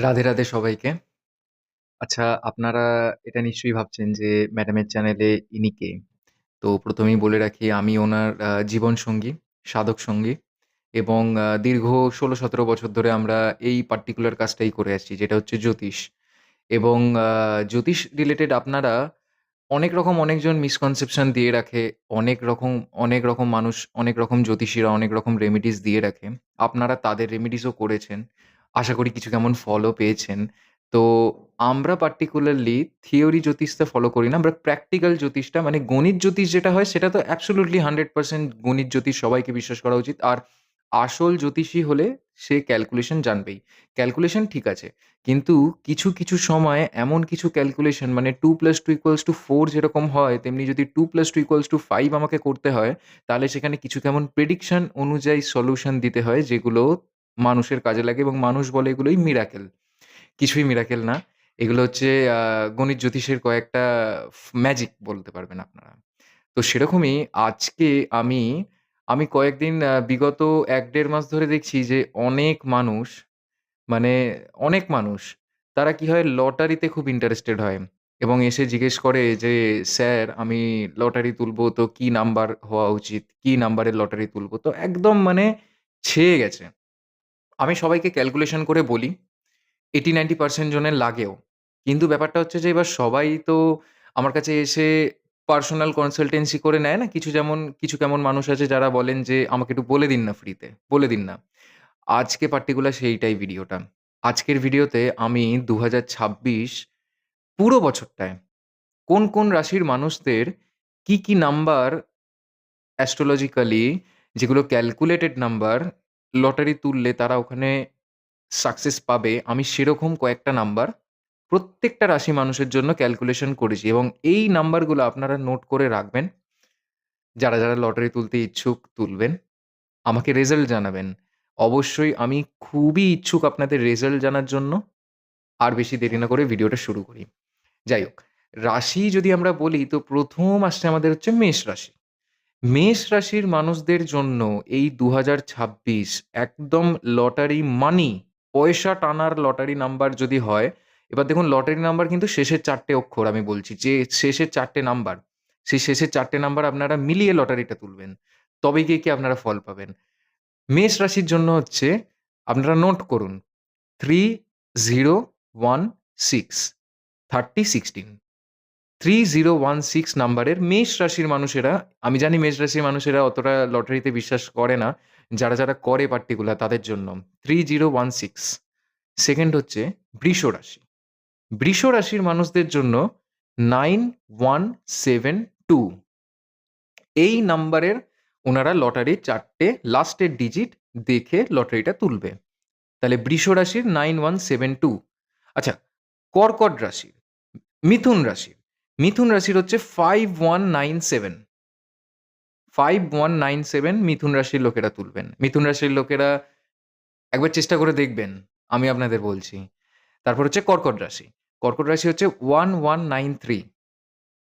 রাধে, রাধে সবাইকে। আচ্ছা আপনারা এটা নিশ্চয়ই ভাবছেন যে ম্যাডামের চ্যানেলে ইনি কে? তো প্রথমেই বলে রাখি আমি ওনার জীবন সঙ্গী সাধক সঙ্গী এবং দীর্ঘ ১৬-১৭ বছর ধরে আমরা এই পার্টিকুলার কাজটাই করে আসছি যেটা হচ্ছে জ্যোতিষ। এবং জ্যোতিষ রিলেটেড আপনারা অনেক রকম অনেকজন মিসকনসেপশন দিয়ে রাখে। অনেক রকম অনেক রকম মানুষ অনেক রকম জ্যোতিষীরা অনেক রকম রেমেডিস দিয়ে রাখে। আপনারা তাদের রেমেডিসও করেছেন। আশা করি কিছু কেমন ফলও পেয়েছেন। তো আমরা পার্টিকুলারলি থিওরি জ্যোতিষটা ফলো করি না। আমরা প্র্যাকটিক্যাল জ্যোতিষটা মানে গণিত জ্যোতিষ যেটা হয় সেটা তো অ্যাবসোলিউটলি 100% গণিত জ্যোতিষ সবাইকে বিশ্বাস করা উচিত। আর আসল জ্যোতিষী হলে সে ক্যালকুলেশন জানবেই। ক্যালকুলেশন ঠিক আছে। কিন্তু কিছু, কিছু সময় এমন কিছু ক্যালকুলেশন মানে 2+2=4 যেরকম হয় তেমনি যদি 2+2=5 আমাকে করতে হয় তাহলে সেখানে কিছু কেমন প্রেডিকশন অনুযায়ী সলিউশন দিতে হয় যেগুলো মানুষের কাজে লাগে এবং মানুষ বলে এগুলোই মিরাকেল। কিছুই মিরাকেল না। এগুলো হচ্ছে গণিত জ্যোতিষের কয়েকটা ম্যাজিক বলতে পারবেন আপনারা। তো সেরকমই আজকে আমি, আমি কয়েকদিন বিগত এক দেড় মাস ধরে দেখছি যে অনেক মানুষ মানে অনেক মানুষ তারা কি হয় লটারিতে খুব ইন্টারেস্টেড হয় এবং এসে জিজ্ঞেস করে যে, "স্যার আমি লটারি তুলবো তো কি নাম্বার হওয়া উচিত? কি নাম্বারের লটারি তুলবো?" তো একদম মানে ছেয়ে গেছে। আমি সবাইকে ক্যালকুলেশন করে বলি 80-90% জনের লাগেও। কিন্তু ব্যাপারটা হচ্ছে যে এবার সবাই তো আমার কাছে এসে পার্সোনাল কনসালটেন্সি করে নেয় না? কিছু যেমন কিছু কেমন মানুষ আছে যারা বলেন যে, "আমাকে একটু বলে দিন না ফ্রিতে, বলে দিন না।" আজকে পার্টিকুলার সেইটাই ভিডিওটা। আজকের ভিডিওতে আমি ২০২৬ পুরো বছরটায় কোন, কোন রাশির মানুষদের কি, কি নাম্বার অ্যাস্ট্রোলজিক্যালি যেগুলো ক্যালকুলেটেড নাম্বার লটারি তুললে তারা ওখানে সাকসেস পাবে, আমি সেরকম কয়েকটা নাম্বার প্রত্যেকটা রাশি মানুষের জন্য ক্যালকুলেশন করেছি এবং এই নাম্বারগুলো আপনারা নোট করে রাখবেন। যারা, যারা লটারি তুলতে ইচ্ছুক তুলবেন। আমাকে রেজাল্ট জানাবেন। অবশ্যই আমি খুবই ইচ্ছুক আপনাদের রেজাল্ট জানার জন্য। আর বেশি দেরি না করে ভিডিওটা শুরু করি। যাই হোক, রাশি যদি আমরা বলি তো প্রথম আসছে আমাদের হচ্ছে মেষ রাশি। মেষ রাশির মানুষদের জন্য এই ২০২৬ একদম লটারি মানি, পয়সা টানার লটারি নাম্বার যদি হয়, এবার দেখুন লটারি নাম্বার কিন্তু শেষের চারটে অক্ষর আমি বলছি যে শেষের চারটে নাম্বার, সেই শেষের চারটে নাম্বার আপনারা মিলিয়ে লটারিটা তুলবেন। তবে গিয়ে কি আপনারা ফল পাবেন। মেষ রাশির জন্য হচ্ছে আপনারা নোট করুন 3016 3016 3016 নাম্বারের মেষ রাশির মানুষেরা আমি জানি মেষ রাশির মানুষেরা অতটা লটারিতে বিশ্বাস করে না। যারা, যারা করে পার্টিকুলার তাদের জন্য 3016 সেকেন্ড হচ্ছে বৃষ রাশি। বৃষ রাশির মানুষদের জন্য 9172 এই নাম্বারের ওনারা লটারির চারটে লাস্টের ডিজিট দেখে লটারিটা তুলবে। তাহলে বৃষ রাশির 9172 আচ্ছা কর্কট রাশির, মিথুন রাশির, মিথুন রাশির হচ্ছে 5197 5197 মিথুন রাশির লোকেরা তুলবেন। মিথুন রাশির লোকেরা একবার চেষ্টা করে দেখবেন। আমি আপনাদের বলছি। তারপর হচ্ছে কর্কট রাশি। কর্কট রাশি হচ্ছে 1193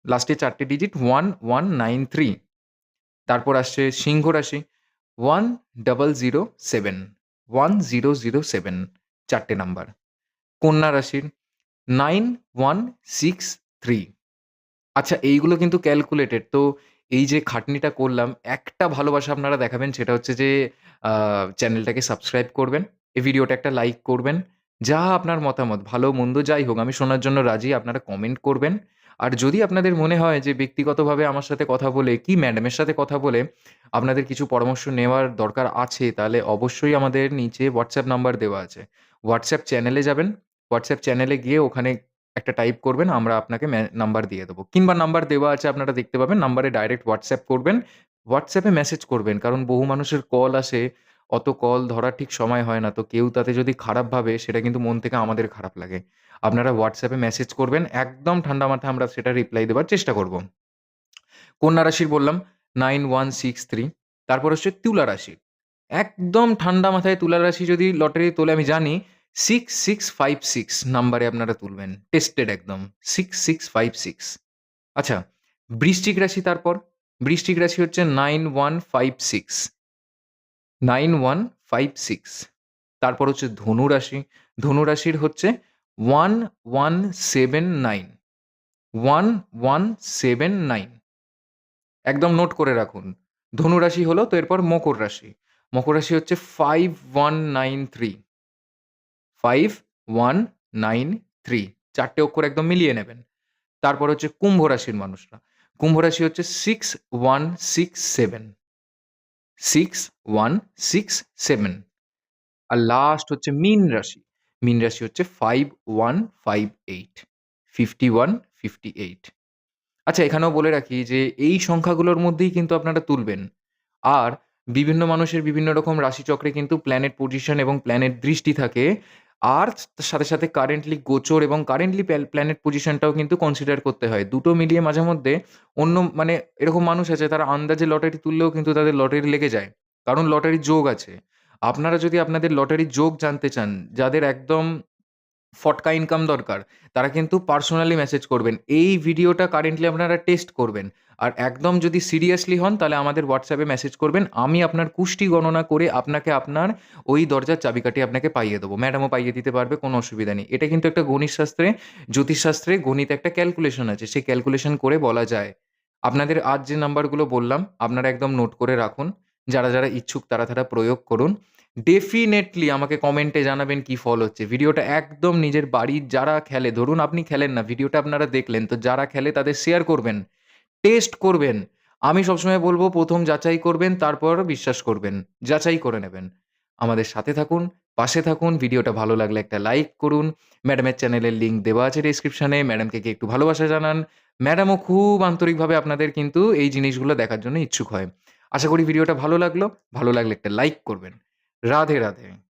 লাস্টে চারটে digit one one nine three তারপর আসছে সিংহ রাশি one double zero seven one zero zero seven চারটে নাম্বার। কন্যা রাশির 9163 আচ্ছা এইগুলো কিন্তু ক্যালকুলেটেড তো এই যে খাটনিটা করলাম, একটা ভালোবাসা আপনারা দেখাবেন, সেটা হচ্ছে যে চ্যানেলটাকে সাবস্ক্রাইব করবেন। এই ভিডিওটা একটা লাইক করবেন। যা আপনার মতামত, ভালো, মন্দ যাই হোক, আমি শোনার জন্য রাজি। আপনারা কমেন্ট করবেন। আর যদি আপনাদের মনে হয় যে, ব্যক্তিগতভাবে আমার সাথে কথা বলে, কি ম্যাডামের সাথে কথা বলে, আপনাদের কিছু পরামর্শ নেওয়ার দরকার আছে, তাহলে অবশ্যই আমাদের নিচে হোয়াটসঅ্যাপ নাম্বার দেওয়া আছে। হোয়াটসঅ্যাপ চ্যানেলে যাবেন। হোয়াটসঅ্যাপ চ্যানেলে গিয়ে ওখানে একটা টাইপ করবেন, আমরা আপনাকে নাম্বার দিয়ে দেবো। কিংবা নাম্বার দেওয়া আছে, আপনারা দেখতে পাবেন। নাম্বারে ডাইরেক্ট হোয়াটসঅ্যাপ করবেন। হোয়াটসঅ্যাপে মেসেজ করবেন। কারণ বহু মানুষের কল আসে। অত কল ধরার ঠিক সময় হয় না। তো কেউ তাতে যদি খারাপ ভাবে, সেটা কিন্তু মন থেকে আমাদের খারাপ লাগে। আপনারা হোয়াটসঅ্যাপে মেসেজ করবেন। একদম ঠান্ডা মাথায় আমরা সেটা রিপ্লাই দেবার চেষ্টা করব। কন্যা রাশির বললাম 9163 তারপর হচ্ছে তুলা রাশি। একদম ঠান্ডা মাথায় তুলা রাশি যদি লটারি তোলে, আমি জানি 6656 নাম্বারে আপনারা তুলবেন। টেস্টেড একদম 6656 আচ্ছা বৃশ্চিক রাশি তারপর বৃশ্চিক রাশি হচ্ছে 9156 9156 তারপর হচ্ছে ধনু রাশি। ধনু রাশির হচ্ছে 1179 1179 একদম নোট করে রাখুন। ধনু রাশি হলো তো এরপর মকর রাশি। মকর রাশি হচ্ছে 5193 5193 4 টে অক্ষর একদম মিলিয়ে নেবেন। তারপর হচ্ছে কুম্ভ রাশির মানুষরা। কুম্ভ রাশি হচ্ছে 6167 6167 আর লাস্ট হচ্ছে মিন রাশি। মিন রাশি হচ্ছে 5158 5158 আচ্ছা এখানেও বলে রাখি যে এই সংখ্যাগুলোর মধ্যেই কিন্তু আপনারা তুলবেন। আর বিভিন্ন মানুষের বিভিন্ন রকম রাশিচক্রে কিন্তু প্ল্যানেট পজিশন এবং প্ল্যানেট দৃষ্টি থাকে। আর তার সাথে, সাথে কারেন্টলি গোচর এবং কারেন্টলি প্ল্যানেট পজিশনটাও কিন্তু কনসিডার করতে হয়। দুটো মিলিয়ে মাঝে মধ্যে অন্য মানে এরকম মানুষ আছে তারা আন্দাজে লটারি তুললেও কিন্তু তাদের লটারি লেগে যায়। কারণ লটারির যোগ আছে। আপনারা যদি আপনাদের লটারির যোগ জানতে চান, যাদের একদম ফটকা ইনকাম দরকার, তারা কিন্তু পার্সোনালি মেসেজ করবেন। এই ভিডিওটা কারেন্টলি আপনারা টেস্ট করবেন। আর একদম যদি সিরিয়াসলি হন তাহলে আমাদের হোয়াটসঅ্যাপে মেসেজ করবেন। আমি আপনার কুষ্টি গণনা করে আপনাকে আপনার ওই দরজার চাবিকাঠি আপনাকে পাইয়ে দেবো। ম্যাডামও পাইয়ে দিতে পারবে কোনো অসুবিধা নেই। এটা কিন্তু একটা গণিত শাস্ত্রে, জ্যোতিষশাস্ত্রে গণিত একটা ক্যালকুলেশন আছে। সেই ক্যালকুলেশন করে বলা যায়। আপনাদের আজ যে নাম্বারগুলো বললাম আপনারা একদম নোট করে রাখুন। যারা, যারা ইচ্ছুক তারা, তারা প্রয়োগ করুন। ডেফিনেটলি আমাকে কমেন্টে জানাবেন কি ফল হচ্ছে। ভিডিওটা একদম নিজের বাড়ির যারা খেলে, ধরুন আপনি খেলেন না, ভিডিওটা আপনারা দেখলেন। তো যারা খেলে তাদের শেয়ার করবেন। টেস্ট করবেন। আমি সবসময় বলব প্রথম যাচাই করবেন, তারপর বিশ্বাস করবেন। যাচাই করে নেবেন। আমাদের সাথে থাকুন, পাশে থাকুন। ভিডিওটা ভালো লাগলে একটা লাইক করুন। ম্যাডামের চ্যানেলের লিঙ্ক দেওয়া আছে ডেসক্রিপশনে। ম্যাডামকে কি একটু ভালোবাসা জানান। ম্যাডামও খুব আন্তরিকভাবে আপনাদের কিন্তু এই জিনিসগুলো দেখার জন্য ইচ্ছুক হয়। আশা করি ভিডিওটা ভালো লাগল। ভালো লাগলে একটা লাইক করবেন। রাধে, রাধে।